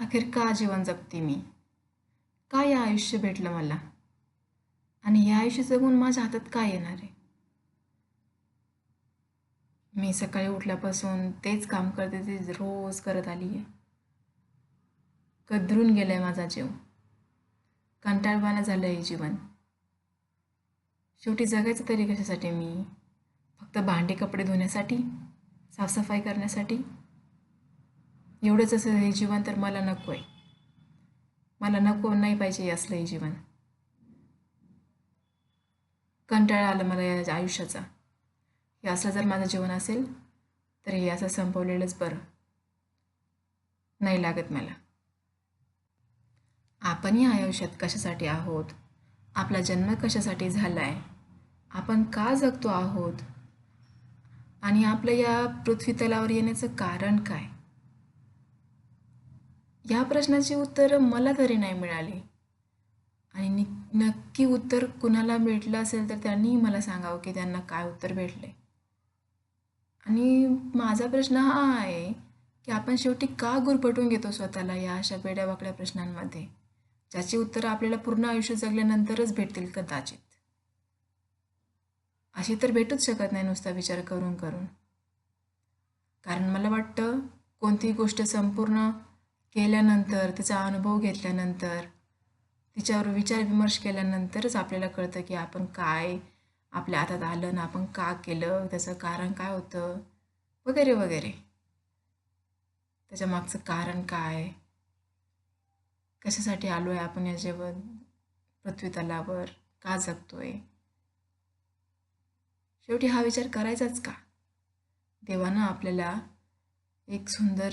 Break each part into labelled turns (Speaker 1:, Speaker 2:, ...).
Speaker 1: अखेर का जीवन जगते मी? का या आयुष्य भेटलं मला? आणि हे आयुष्य जगून माझ्या हातात काय येणार आहे? मी सकाळी उठल्यापासून तेच काम करते ते रोज करत आली आहे. कदरून गेलाय माझा जीव. कंटाळवाणं झालं आहे जीवन. शेवटी जगायचं तरी कशासाठी मी? फक्त भांडे कपडे धुण्यासाठी? साफसफाई करण्यासाठी? एवढंच असं हे जीवन तर मला नको आहे. मला नको नाही पाहिजे असलं हे जीवन. कंटाळा आला मला या आयुष्याचा. हे असं जर माझं जीवन असेल तर हे असं संपवलेलंच बरं. नाही लागत मला. आपण या आयुष्यात कशासाठी आहोत? आपला जन्म कशासाठी झाला आहे आपण का जगतो आहोत? आणि आपलं या पृथ्वी तलावर येण्याचं कारण काय? या प्रश्नाची उत्तरं मला तरी नाही मिळाली. आणि नि नक्की उत्तर कुणाला भेटलं असेल तर त्यांनीही मला सांगावं की त्यांना काय उत्तर भेटले. आणि माझा प्रश्न हा आहे की आपण शेवटी का गुरफटून घेतो स्वतःला या अशा वेड्यावाकड्या प्रश्नांमध्ये? ज्याची उत्तरं आपल्याला पूर्ण आयुष्य जगल्यानंतरच भेटतील कदाचित. अशी तर भेटूच शकत नाही नुसता विचार करून करून. कारण मला वाटतं कोणतीही गोष्ट संपूर्ण केल्यानंतर तिचा अनुभव घेतल्यानंतर तिच्यावर विचार विमर्श केल्यानंतरच आपल्याला कळतं की आपण काय आपल्या हातात आलं ना आपण का केलं त्याचं कारण काय होतं वगैरे वगैरे. त्याच्या मागचं कारण काय? कशासाठी आलो आहे आपण या जेवण पृथ्वी तलावर का जगतोय? शेवटी हा विचार करायचाच का? देवानं आपल्याला एक सुंदर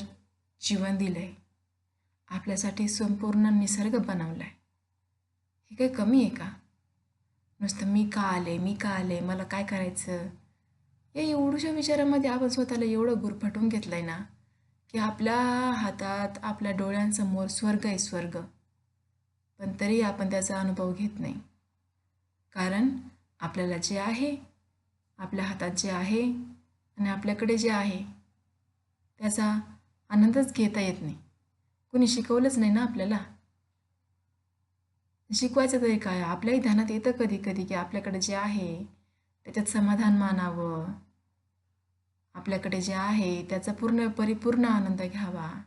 Speaker 1: जीवन दिलं आहे आपल्यासाठी संपूर्ण निसर्ग बनवला आहे हे काही कमी आहे का? नुसतं मी का आले मी का आले मला काय करायचं? या एवढूशा विचारामध्ये आपण स्वतःला एवढं गुरफटून घेतलं आहे ना की आपल्या हातात आपल्या डोळ्यांसमोर स्वर्ग आहे स्वर्ग. पण तरी आपण त्याचा अनुभव घेत नाही. कारण आपल्याला जे आहे आपल्या हातात जे आहे आणि आपल्याकडे जे आहे त्याचा आनंदच घेता येत नाही. कुणी शिकवलंच नाही ना आपल्याला? शिकवायचं तरी काय? आपल्याही ध्यानात येतं कधी कधी की आपल्याकडे जे आहे त्याच्यात समाधान मानावं. आपल्याकडे जे आहे त्याचा पूर्ण परिपूर्ण आनंद घ्यावा.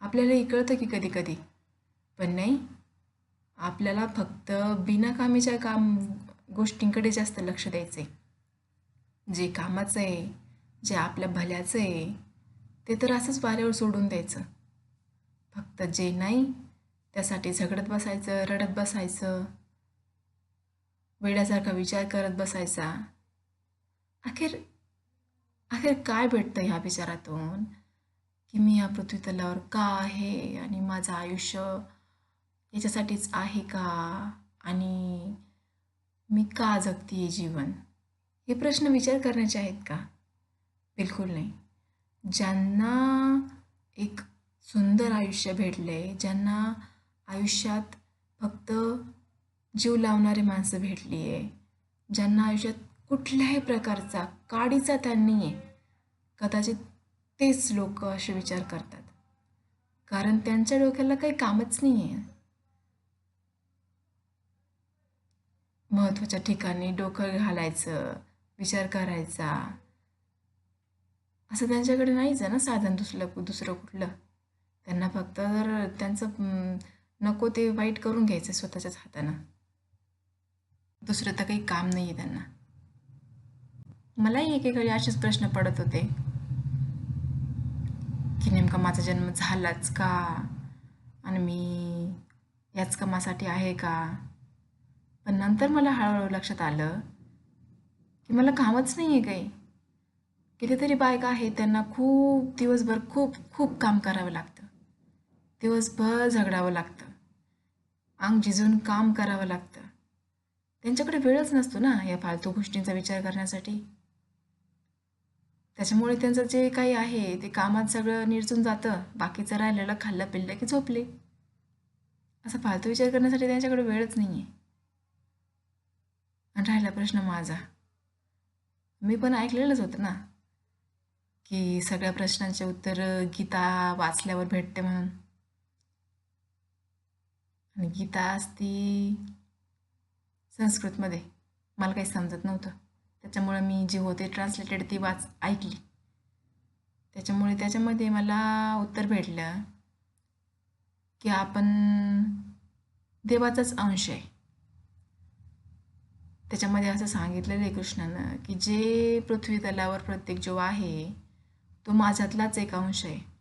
Speaker 1: आपल्यालाही कळतं की कधी कधी. पण नाही आपल्याला फक्त बिनाकामीच्या काम गोष्टींकडे जास्त लक्ष द्यायचं आहे जे कामाचं आहे जे आपल्या भल्याचं आहे ते तर असंच वाऱ्यावर सोडून द्यायचं. फक्त जे नाही त्यासाठी झगडत बसायचं रडत बसायचं वेड्यासारखा विचार करत बसायचा. अखेर अखेर काय भेटतं ह्या विचारातून? की मी या पृथ्वी तलावर का आहे? आणि माझं आयुष्य याच्यासाठीच आहे का? आणि मी का जगते जीवन? हे प्रश्न विचार करण्याचे आहेत का? बिलकुल नाही. ज्यांना एक सुंदर आयुष्य भेटले ज्यांना आयुष्यात फक्त जीव लावणारी माणसं भेटली आहे. ज्यांना आयुष्यात कुठल्याही प्रकारचा काडीचा त्यांनी आहे कदाचित तेच लोक असे विचार करतात. कारण त्यांच्या डोक्याला काही कामच नाही आहे महत्त्वाच्या ठिकाणी डोकं घालायचं विचार करायचा. असं त्यांच्याकडे नाहीच आहे ना साधन दुसरं दुसरं कुठलं? त्यांना फक्त जर त्यांचं नको ते वाईट करून घ्यायचं स्वतःच्याच हातानं. दुसरं तर काही काम नाही आहे त्यांना. मलाही एकेकाळी असेच प्रश्न पडत होते. की नेमका माझा जन्म झालाच का? आणि मी याच कामासाठी आहे का? पण नंतर मला हळूहळू लक्षात आलं की मला कामच नाही आहे काही. कितीतरी बायका आहेत त्यांना खूप दिवसभर खूप खूप काम करावं लागतं. दिवसभर झगडावं लागतं. अंग झिजून काम करावं लागतं. त्यांच्याकडे वेळच नसतो ना या फालतू गोष्टींचा विचार करण्यासाठी. त्याच्यामुळे त्यांचं जे काही आहे ते कामात सगळं निरसून जातं. बाकीचं राहिलेलं खाल्लं पिल्लं की झोपले. असा फालतू विचार करण्यासाठी त्यांच्याकडे वेळच नाही आहे आणि राहिला प्रश्न माझा. मी पण ऐकलेलंच होतं ना की सगळ्या प्रश्नांचे उत्तर गीता वाचल्यावर भेटते म्हणून. आणि गीता असती संस्कृतमध्ये. मला काही समजत नव्हतं. त्याच्यामुळं मी जी होते ट्रान्सलेटेड ती वाच ऐकली. त्याच्यामुळे त्याच्यामध्ये मला उत्तर भेटलं की आपण देवाचाच अंश आहे. त्याच्यामध्ये असं सांगितलेलं आहे कृष्णानं की जे पृथ्वी तलावर प्रत्येक जो आहे तो माझ्यातलाच एक अंश आहे.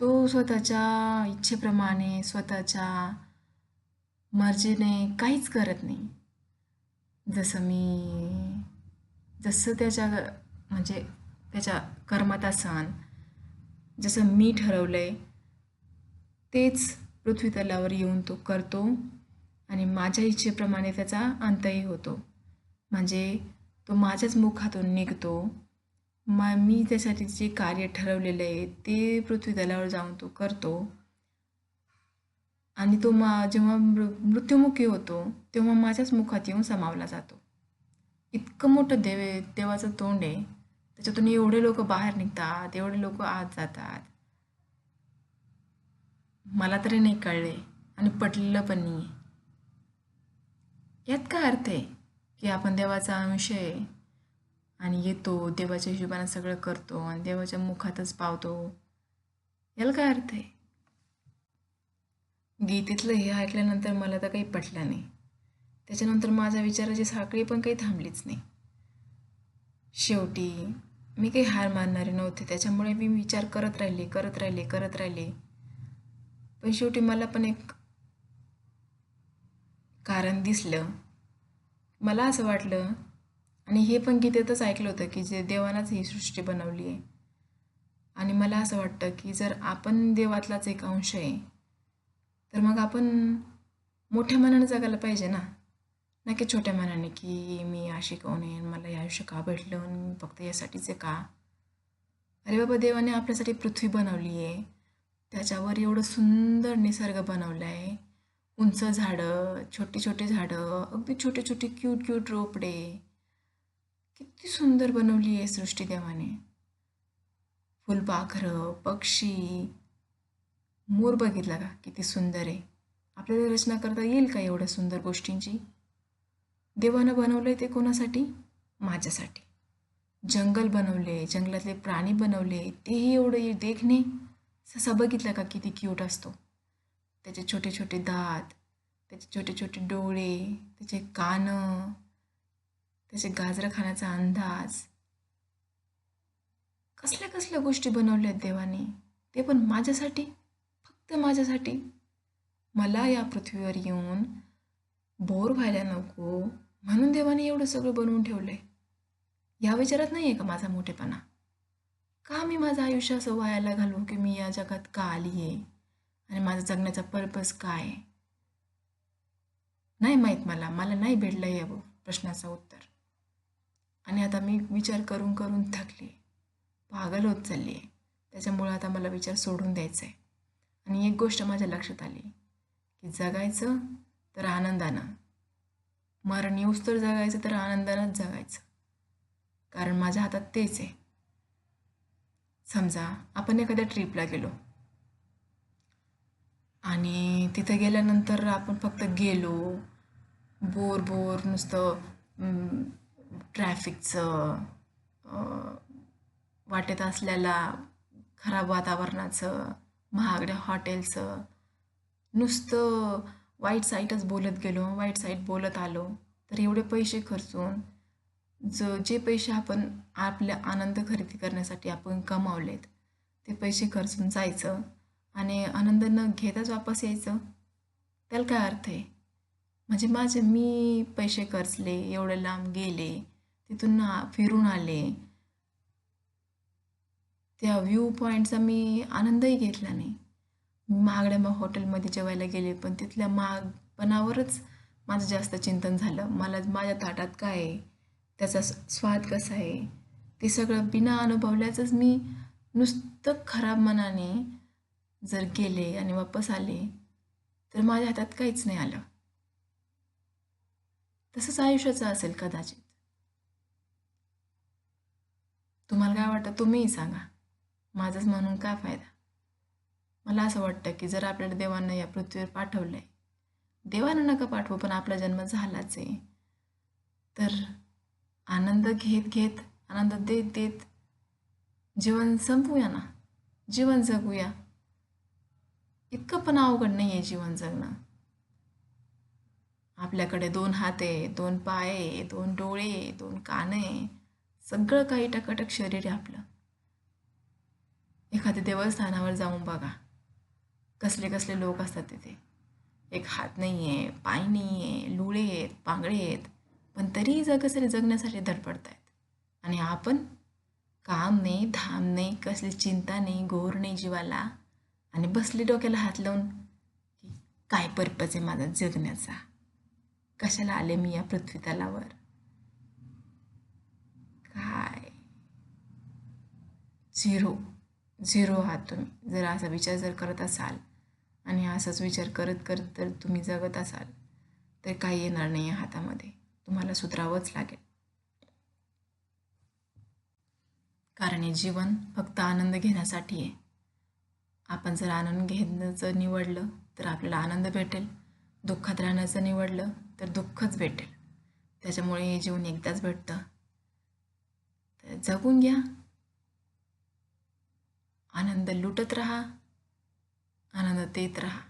Speaker 1: तो स्वतःच्या इच्छेप्रमाणे स्वतःच्या मर्जीने काहीच करत नाही. जसं मी जसं त्याच्या म्हणजे त्याच्या कर्मात सण जसं मी ठरवलं आहे तेच पृथ्वी तलावर येऊन तो करतो आणि माझ्या इच्छेप्रमाणे त्याचा अंतही होतो. म्हणजे तो माझ्याच मुखातून निघतो मा मी त्यासाठी जे कार्य ठरवलेलं आहे ते पृथ्वीतलावर जाऊन तो करतो. आणि तो मा जेव्हा मृ मृत्युमुखी होतो तेव्हा माझ्याच मुखात येऊन समावला जातो. इतकं मोठं देव देवाचं तोंड आहे. त्याच्यातून एवढे लोक बाहेर निघतात एवढे लोक आत जातात. मला तरी नाही कळले आणि पटलेलं पण नाही यात काय अर्थ आहे की आपण देवाचा अंश आहे आणि येतो देवाच्या हिशोबाने सगळं करतो आणि देवाच्या मुखातच पावतो. याला काय अर्थ आहे? गीतेतलं हे ऐकल्यानंतर मला तर काही पटलं नाही. त्याच्यानंतर माझ्या विचाराची साखळी पण काही थांबलीच नाही. शेवटी मी काही हार मानणारे नव्हते त्याच्यामुळे मी विचार करत राहिले करत राहिले करत राहिले. पण शेवटी मला पण एक कारण दिसलं. मला असं वाटलं आणि हे पण गीतेतच ऐकलं होतं की जे देवानाच ही सृष्टी बनवली आहे. आणि मला असं वाटतं की जर आपण देवातलाच एक अंश आहे तर मग आपण मोठ्या मनाने जगायला पाहिजे ना. ना की छोट्या मनाने की मी अशी कोण आहे मला हे आयुष्य का भेटलं आणि फक्त यासाठीच आहे का? अरे बाबा देवाने आपल्यासाठी पृथ्वी बनवली आहे. त्याच्यावर एवढं सुंदर निसर्ग बनवला आहे. उंच झाडं छोटी छोटी झाडं अगदी छोटे छोटे क्यूट क्यूट रोपडे. किती सुंदर बनवली आहे सृष्टी देवाने फुलपाखरं पक्षी. मोर बघितला का? किती सुंदर आहे. आपल्याला रचना करता येईल का एवढ्या सुंदर गोष्टींची? देवानं बनवलं ते कोणासाठी? माझ्यासाठी. जंगल बनवले जंगलातले प्राणी बनवले तेही एवढं देखणे. ससा बघितला का किती क्यूट असतो? त्याचे छोटे छोटे दात त्याचे छोटे छोटे डोळे त्याचे कानं. त्याचे गाजरं खाण्याचा अंदाज. कसल्या कसल्या गोष्टी बनवल्या आहेत देवाने? ते पण माझ्यासाठी फक्त माझ्यासाठी. मला या पृथ्वीवर येऊन बोर व्हायला नको म्हणून देवाने एवढं सगळं बनवून ठेवलं आहे या विचारात नाही आहे का माझा मोठेपणा? का मी माझं आयुष्य असं वायाला घालू की मी या जगात का आली आहे आणि माझा जगण्याचा पर्पज काय? नाही माहीत मला. मला नाही भेटलं या प्रश्नाचं उत्तर. आणि आता मी विचार करून करून थकले. पागल होत चालली आहे. त्याच्यामुळं आता मला विचार सोडून द्यायचा आहे. आणि एक गोष्ट माझ्या लक्षात आली की जगायचं तर आनंदानं. मरण येऊस तर जगायचं तर आनंदानंच जगायचं. कारण माझ्या हातात तेच आहे. समजा आपण एखाद्या ट्रीपला गेलो. आणि तिथं गेल्यानंतर आपण फक्त गेलो. बोर बोर नुसतं ट्रॅफिकचं वाटेत असलेला खराब वातावरणाचं महागड्या हॉटेलचं नुसतं वाईट साईटच बोलत गेलो वाईट साईट बोलत आलो तर एवढे पैसे खर्चून ज जे पैसे आपण आपल्या आनंद खरेदी करण्यासाठी आपण कमावलेत ते पैसे खर्चून जायचं आणि आनंद न घेताच वापस यायचं त्याला काय अर्थ आहे? म्हणजे माझे मी पैसे खर्चले एवढे लांब गेले तिथून फिरून आले. त्या व्ह्यू पॉईंटचा मी आनंदही घेतला नाही. महागड्या मग हॉटेलमध्ये जेवायला गेले पण तिथल्या महागपणावरच माझं जास्त चिंतन झालं. मला माझ्या ताटात काय आहे? त्याचा स्वाद कसा आहे? ते सगळं बिना अनुभवल्याचंच मी नुसतं खराब मनाने जर गेले आणि वापस आले तर माझ्या हातात काहीच नाही आलं. तसंच आयुष्याचं असेल कदाचित. तुम्हाला काय वाटतं? तुम्हीही सांगा. माझंच म्हणून काय फायदा? मला असं वाटतं की जर आपल्याला देवानं या पृथ्वीवर पाठवलं आहे देवानं नका पाठवू पण आपला जन्म झालाच आहे. तर आनंद घेत घेत आनंद देत देत जीवन संपूया ना? जीवन जगूया. इतकं पण अवघड नाही आहे जीवन जगणं. आपल्याकडे दोन हात आहे दोन पाय आहे दोन डोळे आहे, दोन कान आहे सगळं काही टकाटक शरीर आहे आपलं. एखाद्या देवस्थानावर जाऊन बघा. कसले कसले लोक असतात तिथे. एक हात नाही आहे पाय नाही आहे लुळे आहेत पांगळे आहेत पण तरीही जगसरी जगण्यासाठी धडपडत आहेत आणि आपण काम नाही धाम नाही कसली चिंता नाही घोर नाही जीवाला. आणि बसले डोक्याला हात लावून की काय पर्पज आहे माझा जगण्याचा? कशाला आले मी या पृथ्वीतलावर? काय? झिरो. झिरो आहात तुम्ही. जर असा विचार जर करत असाल आणि असाच विचार करत करत जर तुम्ही जगत असाल तर काही येणार नाही आहे हातामध्ये. तुम्हाला सुधरावंच लागेल. कारण हे जीवन फक्त आनंद घेण्यासाठी आहे. आपण जर आनंद घेण्याचं निवडलं तर आपल्याला आनंद भेटेल. दुःखात राहण्याचं निवडलं तर दुःखच भेटेल. त्याच्यामुळे हे जीवन एकदाच भेटतं. तर जगून घ्या. आनंद लुटत राहा. आनंद देत राहा.